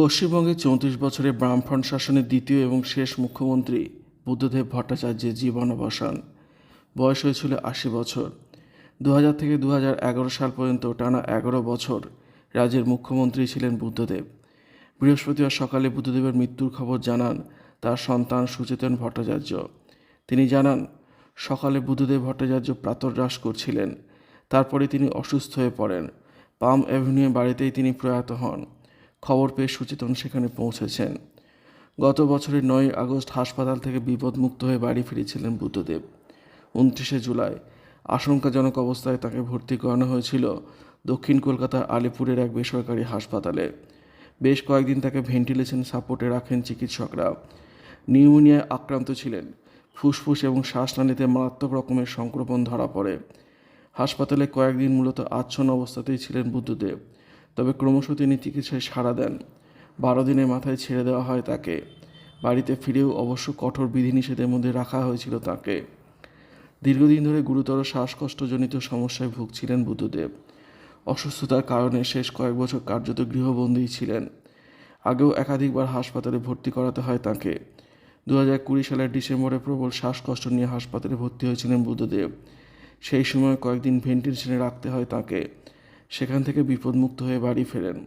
পশ্চিমবঙ্গের চৌত্রিশ বছরে বামফ্রন্ট শাসনের দ্বিতীয় এবং শেষ মুখ্যমন্ত্রী বুদ্ধদেব ভট্টাচার্যের জীবন জীবনাবসান। বয়স হয়েছিল আশি বছর। দু হাজার থেকে দু হাজার এগারো সাল পর্যন্ত টানা এগারো বছর রাজ্যের মুখ্যমন্ত্রী ছিলেন বুদ্ধদেব। বৃহস্পতিবার সকালে বুদ্ধদেবের মৃত্যুর খবর জানান তার সন্তান সুচেতন ভট্টাচার্য। তিনি জানান, সকালে বুদ্ধদেব ভট্টাচার্য প্রাতরাশ করছিলেন। তারপরে তিনি অসুস্থ হয়ে পড়েন। পাম অ্যাভিনিউ বাড়িতেই তিনি প্রয়াত হন। খবর পেয়ে সুচেতন সেখানে পৌঁছেছেন। গত বছরের নয় আগস্ট হাসপাতাল থেকে বিপদমুক্ত হয়ে বাড়ি ফিরেছিলেন বুদ্ধদেব। উনত্রিশে জুলাই আশঙ্কাজনক অবস্থায় তাকে ভর্তি করানো হয়েছিল দক্ষিণ কলকাতার আলিপুরের এক বেসরকারি হাসপাতালে। বেশ কয়েকদিন তাকে ভেন্টিলেশন সাপোর্টে রাখেন চিকিৎসকরা। নিউমোনিয়ায় আক্রান্ত ছিলেন, ফুসফুস এবং শ্বাসনালীতে মারাত্মক রকমের সংক্রমণ ধরা পড়ে। হাসপাতালে কয়েকদিন মূলত আচ্ছন্ন অবস্থাতেই ছিলেন বুদ্ধদেব। তবে ক্রমশ তিনি চিকিৎসায় সাড়া দেন। বারো দিনের মাথায় ছেড়ে দেওয়া হয় তাকে। বাড়িতে ফিরেও অবশ্য কঠোর বিধিনিষেধের মধ্যে রাখা হয়েছিল তাকে। দীর্ঘদিন ধরে গুরুতর শ্বাসকষ্টজনিত সমস্যায় ভুগছিলেন বুদ্ধদেব। অসুস্থতার কারণে শেষ কয়েক বছর কার্যত গৃহবন্দী ছিলেন। আগেও একাধিকবার হাসপাতালে ভর্তি করাতে হয় তাকে। দু হাজার কুড়ি সালের ডিসেম্বরে প্রবল শ্বাসকষ্ট নিয়ে হাসপাতালে ভর্তি হয়েছিলেন বুদ্ধদেব। সেই সময় কয়েকদিন ভেন্টিলেশনে রাখতে হয় তাকে। সেখান থেকে বিপদমুক্ত হয়ে বাড়ি ফেরেন।